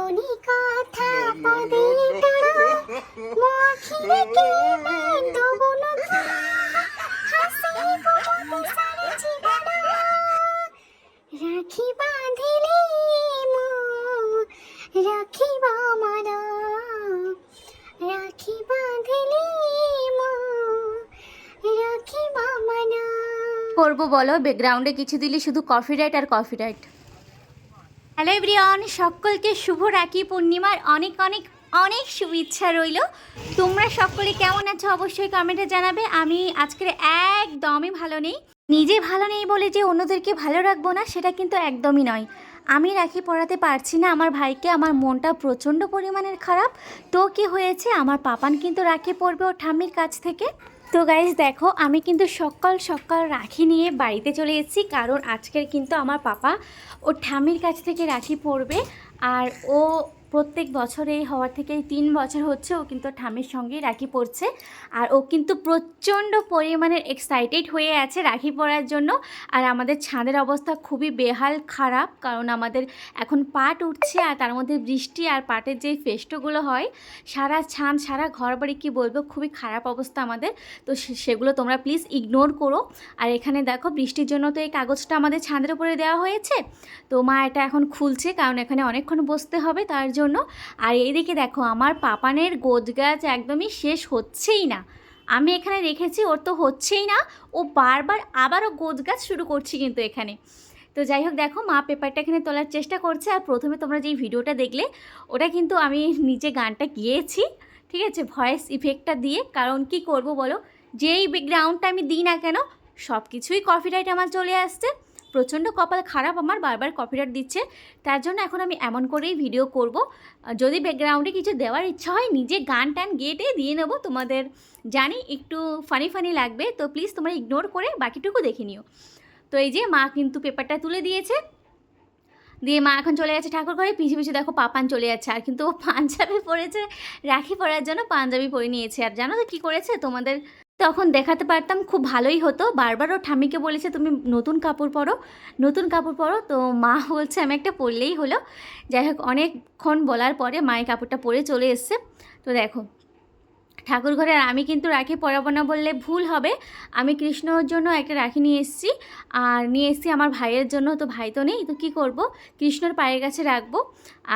বলি কথা পদে তারা মখিলে কি মেঘ দবন হাসি বলতে সারে জীবনা। রাখি বাঁধিলে মো। রাখিবা মারা রাখি বাঁধিলে করব বলো ব্যাকগ্রাউন্ডে কিছু দিলে শুধু কফি রাইট আর কফি রাইট হ্যালো এভরিওয়ান সকলকে শুভ রাখি। পূর্ণিমার অনেক অনেক অনেক শুভেচ্ছা রইল। তোমরা সকলে কেমন আছো অবশ্যই কমেন্টে জানাবে। আমি আজকের একদমই ভালো নেই। নিজে ভালো নেই বলে যে অন্যদেরকে ভালো রাখব না, সেটা কিন্তু একদমই নয়। আমি রাখি পড়াতে পারছি না। আমার ভাইকে আমার মনটা প্রচণ্ড পরিমাণের খারাপ। তো কি হয়েছে? আমার পাপান কিন্তু রাখি পড়বে ওর ঠাম্মির কাছ থেকে। তো গাইজ দেখো, আমি কিন্তু সকাল সকাল রাখি নিয়ে বাড়িতে চলে এসেছি, কারণ আজকের কিন্তু আমার পাপা ও ঠামির কাছ থেকে রাখি পড়বে আর ও প্রত্যেক বছরে হওয়ার থেকে এই তিন বছর হচ্ছে ও কিন্তু ওর ঠাম্মির সঙ্গেই রাখি পড়ছে। আর ও কিন্তু প্রচণ্ড পরিমাণের এক্সাইটেড হয়ে আছে রাখি পরার জন্য। আর আমাদের ছাদের অবস্থা খুবই বেহাল, খারাপ, কারণ আমাদের এখন পাট উঠছে আর তার মধ্যে বৃষ্টি আর পাটের যে ফেস্টোগুলো হয়, সারা ছাদ সারা ঘর বাড়ি কী বলব, খুবই খারাপ অবস্থা আমাদের। তো সেগুলো তোমরা প্লিজ ইগনোর করো। আর এখানে দেখো বৃষ্টির জন্য তো এই কাগজটা আমাদের ছাদের উপরে দেওয়া হয়েছে। তো মা এটা এখন খুলছে, কারণ এখানে অনেকক্ষণ বসতে হবে, তার জন্য আর এইদিকে দেখো, আমার পাপানের গোজ গাছ একদমই শেষ হচ্ছেই না। আমি এখানে রেখেছি, ওর তো হচ্ছেই না। ও বারবার আবারও গোজ গাছ শুরু করছি কিন্তু এখানে। তো যাই হোক, দেখো, মা পেপারটা এখানে তোলার চেষ্টা করছে। আর প্রথমে তোমরা যেই ভিডিওটা দেখলে, ওটা কিন্তু আমি নিজে গানটা গিয়েছি, ঠিক আছে? ভয়েস ইফেক্টটা দিয়ে। কারণ কি করব বলো? যেই ব্যাকগ্রাউন্ডটা আমি দিই না কেন সব কিছুই কপিরাইট আমার চলে আসছে। প্রচণ্ড কপাল খারাপ আমার, বারবার কপিরাইট দিচ্ছে। তার জন্য এখন আমি এমন করেই ভিডিও করব। যদি ব্যাকগ্রাউন্ডে কিছু দেওয়ার ইচ্ছা হয়, নিজে গান টান গেটে দিয়ে নেব। তোমাদের জানি একটু ফানি ফানি লাগবে, তো প্লিজ তোমরা ইগনোর করে বাকিটুকু দেখে নিও। তো এই যে মা কিন্তু পেপারটা তুলে দিয়েছে। দিয়ে মা এখন চলে গেছে ঠাকুর ঘরে। পিছু পিছু দেখো পাপান চলে যাচ্ছে। আর কিন্তু ও পাঞ্জাবি পরেছে, রাখি পরার জন্য পাঞ্জাবি পরে নিয়েছে। আর জানো তো কী করেছে? তোমাদের তখন দেখাতে পারতাম খুব ভালোই হতো। বারবারও ঠামিকে বলেছে, তুমি নতুন কাপড় পরো, নতুন কাপড় পরো। তো মা বলছে, আমি একটা পরলেই হলো। যাই হোক, অনেকক্ষণ বলার পরে মায়ের কাপড়টা পরে চলে এসছে। তো দেখো ঠাকুর ঘরে আর আমি কিন্তু রাখি পরাবো না বললে ভুল হবে। আমি কৃষ্ণর জন্য একটা রাখি নিয়ে এসেছি। আর নিয়ে এসেছি আমার ভাইয়ের জন্য। তো ভাই তো নেই, তো কী করব? কৃষ্ণর পায়ের কাছে রাখব।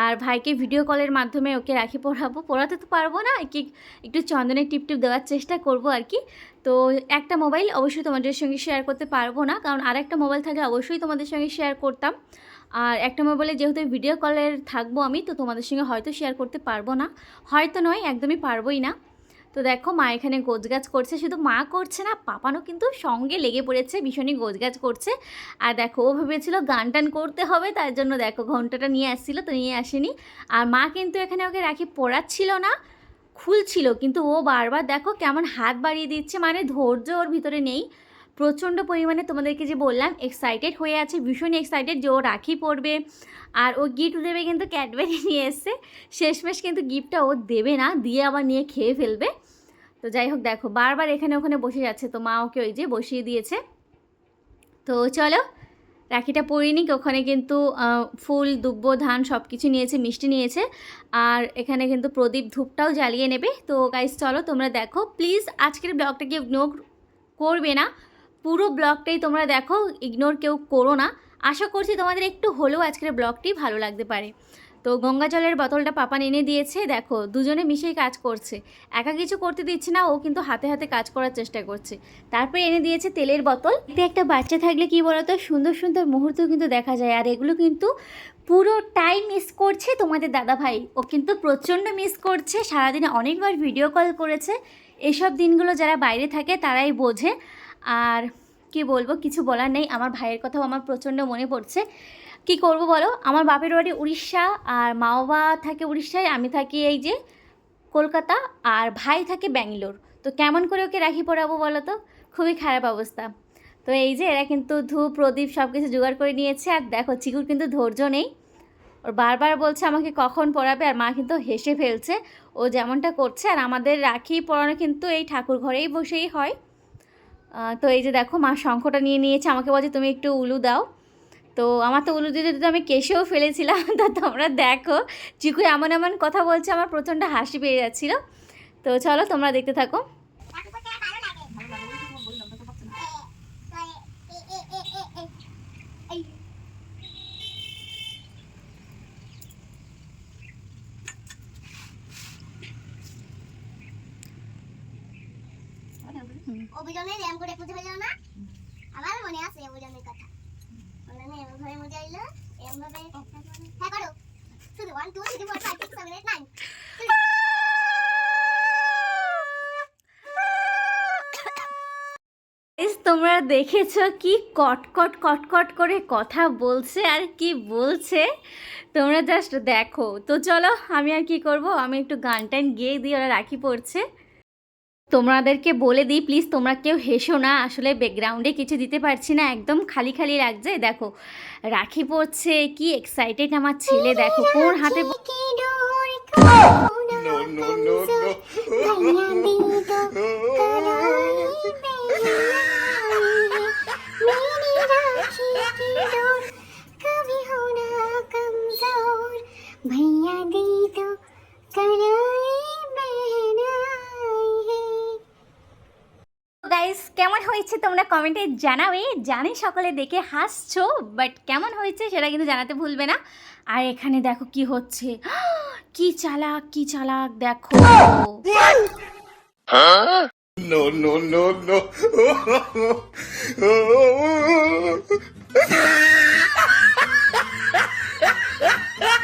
আর ভাইকে ভিডিও কলের মাধ্যমে ওকে রাখি পরাবো। পরাতে তো পারব না কি একটু চন্দনের টিপ টিপ দেওয়ার চেষ্টা করব আর কি। তো একটা মোবাইল অবশ্যই তোমাদের সঙ্গে শেয়ার করতে পারব না, কারণ আর একটা মোবাইল থাকলে অবশ্যই তোমাদের সঙ্গে শেয়ার করতাম। আর একটা মোবাইলে যেহেতু ভিডিও কলের থাকব আমি, তো তোমাদের সঙ্গে হয়তো শেয়ার করতে পারব না। হয়তো নয়, একদমই পারবোই না। তো দেখো মা এখানে গোছগাছ করছে। শুধু মা করছে না, পাপানও কিন্তু সঙ্গে লেগে পড়েছে, ভীষণই গোছগাছ করছে। আর দেখো, ও ভেবেছিল গান টান করতে হবে তার জন্য দেখো ঘন্টাটা নিয়ে আসছিল, তো নিয়ে আসেনি। আর মা কিন্তু এখানে ওকে রাখি পড়াচ্ছিল না, খুলছিল, কিন্তু ও বারবার দেখো কেমন হাত বাড়িয়ে দিচ্ছে মানে ধৈর্য ওর ভিতরে নেই। প্রচণ্ড পরিমাণে তোমাদেরকে যে বললাম এক্সাইটেড হয়ে আছে, ভীষণই এক্সাইটেড যে ও রাখি পড়বে। আর ও গিফট দেবে কিন্তু ক্যাডবেরি নিয়ে এসছে। শেষমেশ কিন্তু গিফটটা ও দেবে না, দিয়ে আবার নিয়ে খেয়ে ফেলবে। তো যাই হোক দেখো, বারবার এখানে ওখানে বসে যাচ্ছে, তো মা ওকে ওই যে বসিয়ে দিয়েছে। তো চলো, রাখিটা পরিনি ওখানে কিন্তু ফুল, দুব্ব, ধান সব কিছু নিয়েছে, মিষ্টি নিয়েছে। আর এখানে কিন্তু প্রদীপ ধূপটাও জ্বালিয়ে নেবে। তো গাইস চলো তোমরা দেখো প্লিজ আজকের ব্লগটাকে ইগনোর করবে না। পুরো ব্লগটাই তোমরা দেখো ইগনোর কেউ করো না। আশা করছি তোমাদের একটু হলেও আজকের ব্লগটি ভালো লাগতে পারে। তো গঙ্গা জলের বোতলটা পাপান এনে দিয়েছে। দেখো, দুজনে মিশেই কাজ করছে। একা কিছু করতে দিচ্ছে না, ও কিন্তু হাতে হাতে কাজ করার চেষ্টা করছে। তারপরে এনে দিয়েছে তেলের বোতল। এতে একটা বাচ্চা থাকলে কি বলতো, সুন্দর সুন্দর মুহূর্ত কিন্তু দেখা যায়। আর এগুলো কিন্তু পুরো টাইম মিস করছে তোমাদের দাদা ভাই ও কিন্তু প্রচণ্ড মিস করছে। সারাদিনে অনেকবার ভিডিও কল করেছে। এসব দিনগুলো যারা বাইরে থাকে তারাই বোঝে। আর কি বলব, কিছু বলার নেই। আমার ভাইয়ের কথাও আমার প্রচণ্ড মনে পড়ছে। কি করব বলো? আমার বাপের বাড়ি উড়িষ্যা, আর মা বাবা থাকে উড়িষ্যায়, আমি থাকি এই যে কলকাতা, আর ভাই থাকে ব্যাঙ্গালোর। তো কেমন করে ওকে রাখি পরাবো বলো তো? খুবই খারাপ অবস্থা। তো এই যে এরা কিন্তু ধূপ, প্রদীপ সব কিছু জোগাড় করে নিয়েছে, আর দেখো চিকুর কিন্তু ধৈর্য নেই। ওর বারবার বলছে আমাকে কখন পড়াবে, আর মা কিন্তু হেসে ফেলছে, ও যেমনটা করছে, আর আমাদের রাখি পড়ানো কিন্তু এই ঠাকুর ঘরেই বসেই হয়। তো এই যে দেখো মা শঙ্খটা নিয়ে নিয়েছে, আমাকে বলছে তুমি একটু উলু দাও। তো আমার তো উলু দিতে দিতে আমি কেশেও ফেলেছিলাম, তা তোমরা দেখো। চিকু এমন এমন কথা বলছে, আমার প্রচণ্ড হাসি পেয়ে যাচ্ছিল। তো চলো তোমরা দেখতে থাকো। অভিযানের এরম করে হয়ে যাও না। আমার মনে আছে অভিযানের কথা। তোমরা দেখেছ কি কটকট কটকট করে কথা বলছে আর কি বলছে? তোমরা জাস্ট দেখো। তো চলো, আমি আর কি করব? আমি একটু গান টান গেয়ে দিই ওরা রাখি পড়ছে। তোমাদেরকে বলে দিই প্লিজ তোমরা কেউ হেসো না আসলে ব্যাকগ্রাউন্ডে কিছু দিতে পারছি না একদম খালি খালি লাগছে দেখো রাখি পড়ছে কি এক্সাইটেড আমার ছেলে দেখো কোন হাতে ব- No, no, no, no. भैया दी तो कलाई গাইস কেমন হয়েছে তোমরা কমেন্টে জানাবে। জানি সকলে দেখে হাসছো বাট কেমন হয়েছে সেটা কিন্তু জানাতে ভুলবে না। আর এখানে দেখো কি হচ্ছে। কি চালাক কি চালাক, দেখো.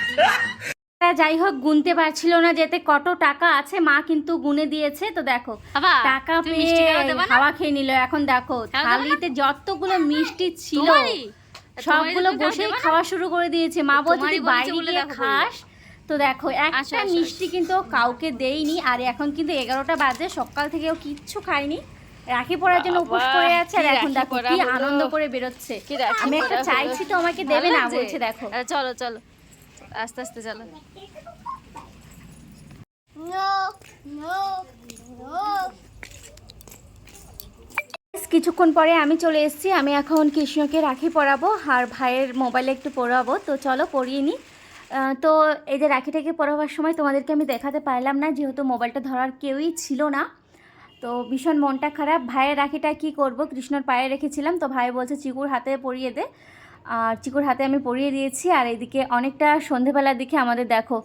যাই হোক গুনতে পারছিল না যেতে। কত টাকা আছে মা কিন্তু গুনে দিয়েছে। তো দেখো টাকা পেয়ে খাওয়া খেয়ে নিল। এখন দেখো? থালিতে যতগুলো মিষ্টি ছিল সবগুলো তুমি খাওয়া বসেই খাওয়া শুরু করে দিয়েছে। মা বলছে তুই বাইরে গিয়ে খাস। তো দেখো একটা আসো, আসো, মিষ্টি কিন্তু কাউকে দেইনি আর এখন কিন্তু এগারোটা বাজে সকাল থেকে ও কিচ্ছু খায়নি। রাখি পড়ার জন্য উপোস করে আছে আর এখন দেখো কি আনন্দ করে বেরোচ্ছে। আমি একটা চাইছি তো আমাকে দেবে না বলছে দেখো। চলো চলো। আস্তে আস্তে চলো. কিছুক্ষণ পরে আমি চলে এসেছি। আমি এখন কৃষ্ণকে রাখি পরাবো আর ভাইয়ের মোবাইলে একটু পরাবো। তো চলো পরিয়ে নিই তো এই যে রাখিটাকে পরাবার সময় তোমাদেরকে আমি দেখাতে পারলাম না, যেহেতু মোবাইলটা ধরার কেউই ছিল না। তো ভীষণ মনটা খারাপ। ভাইয়ের রাখিটা কি করব? কৃষ্ণর পায়ে রেখেছিলাম। তো ভাই বলছে, চিকুর হাতে পরিয়ে দে। আর চিকুর হাতে আমি পরিয়ে দিয়েছি আর এদিকে অনেকটা সন্ধেবেলার দিকে আমাদের দেখো,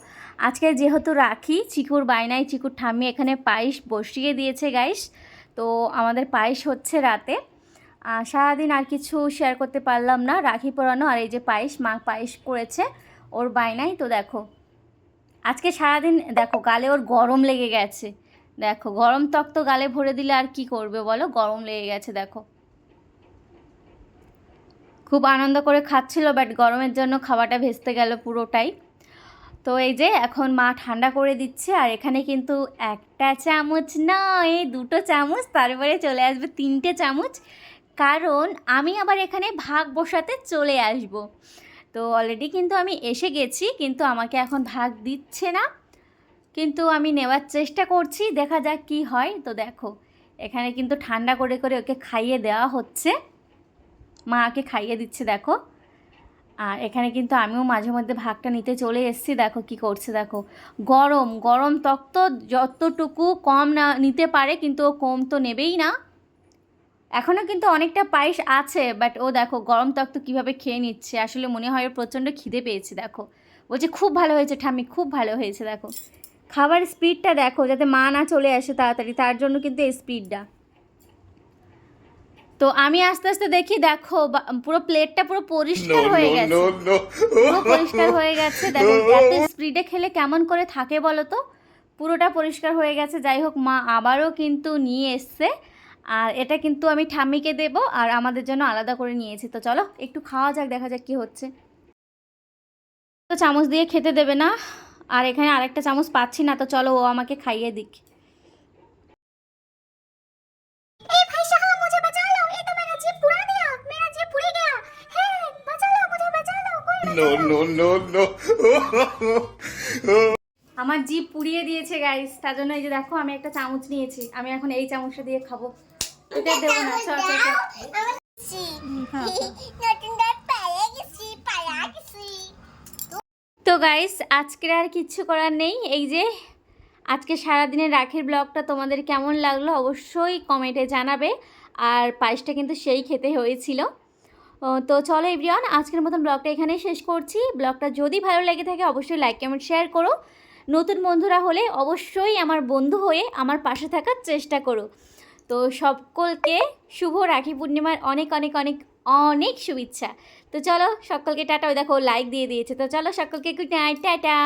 আজকে যেহেতু রাখি, চিকুর বায়নায় চিকুর ঠাম্মি এখানে পায়েস বসিয়ে দিয়েছে গাইস তো আমাদের পায়েস হচ্ছে রাতে। সারাদিন আর কিছু শেয়ার করতে পারলাম না, রাখি পরানো আর এই যে পায়েস, মা পায়েস করেছে ওর বায়নাই তো দেখো। আজকে সারাদিন দেখো গালে ওর গরম লেগে গেছে, দেখো গরম ত্বক তো গালে ভরে দিলে আর কি করবে বলো, গরম লেগে গেছে দেখো। খুব আনন্দ করে খাচ্ছিল বাট গরমের জন্য খাওয়াটা ভেস্তে গেল পুরোটাই। তো এই যে এখন মা ঠান্ডা করে দিচ্ছে, আর এখানে কিন্তু একটা চামচ নয়, দুটো চামচ, তারপরে চলে আসবে তিনটে চামচ। কারণ আমি আবার এখানে ভাগ বসাতে চলে আসব। তো অলরেডি কিন্তু আমি এসে গেছি, কিন্তু আমাকে এখন ভাগ দিচ্ছে না। কিন্তু আমি নেওয়ার চেষ্টা করছি, দেখা যাক কি হয়। তো দেখো, এখানে কিন্তু ঠান্ডা করে করে ওকে খাইয়ে দেওয়া হচ্ছে। মাকে খাইয়ে দিচ্ছে, দেখো। আর এখানে কিন্তু আমিও মাঝে মধ্যে ভাগটা নিতে চলে এসেছি, দেখো কি করছে, দেখো। গরম গরম ত্বক তো যতটুকু কম না, নিতে পারে, কিন্তু ও কম তো নেবেই না। এখনও কিন্তু অনেকটা পায়েস আছে বাট ও দেখো গরম ত্বক তো কীভাবে খেয়ে নিচ্ছে, আসলে মনে হয় প্রচণ্ড খিদে পেয়েছে, দেখো। বলছে, খুব ভালো হয়েছে, ঠাম্মি, খুব ভালো হয়েছে, দেখো। খাবার স্পিডটা দেখো, যাতে মা না চলে আসে তাড়াতাড়ি, তার জন্য কিন্তু এই স্পিডটা তো আমি আস্তে আস্তে দেখি দেখো পুরো প্লেটটা পুরো পরিষ্কার হয়ে গেছে. পুরো পরিষ্কার হয়ে গেছে। দেখো এত স্পিডে খেলে কেমন করে থাকে বলো তো? পুরোটা পরিষ্কার হয়ে গেছে। যাই হোক মা আবারও কিন্তু নিয়ে এসছে। আর এটা কিন্তু আমি ঠাম্মিকে দেবো আর আমাদের জন্য আলাদা করে নিয়েছি। তো চলো একটু খাওয়া যাক দেখা যাক কি হচ্ছে। তো চামচ দিয়ে খেতে দেবে না। আর এখানে আরেকটা চামচ পাচ্ছি না তো চলো ও আমাকে খাইয়ে দিক। নো নো নো নো আমার জিভ পুড়িয়ে দিয়েছে গাইস তার জন্য এই যে দেখো আমি একটা চামচ নিয়েছি। আমি এখন এই চামচটা দিয়ে খাব। এটা দেব না চল চল হ্যাঁ, তো গাইস আজকের আর কিচ্ছু করার নেই। এই যে আজকে সারাদিনের রাখের ব্লগটা তোমাদের কেমন লাগল অবশ্যই কমেন্টে জানাবে। আর পায়েসটা কিন্তু সেই খেতে হয়েছিল। তো চলো এভরিওয়ান, আজকের মতন ব্লগটা এখানেই শেষ করছি। ব্লগটা যদি ভালো লেগে থাকে, অবশ্যই লাইক কমেন্ট শেয়ার করো। নতুন বন্ধুরা হলে অবশ্যই আমার বন্ধু হয়ে আমার পাশে থাকার চেষ্টা করো। তো সকলকে শুভ রাখি পূর্ণিমার অনেক অনেক অনেক অনেক শুভেচ্ছা। তো চলো সকলকে টাটা, ওই দেখো লাইক দিয়ে দিয়েছে। তো চলো সকলকে গুড নাইট টাটা।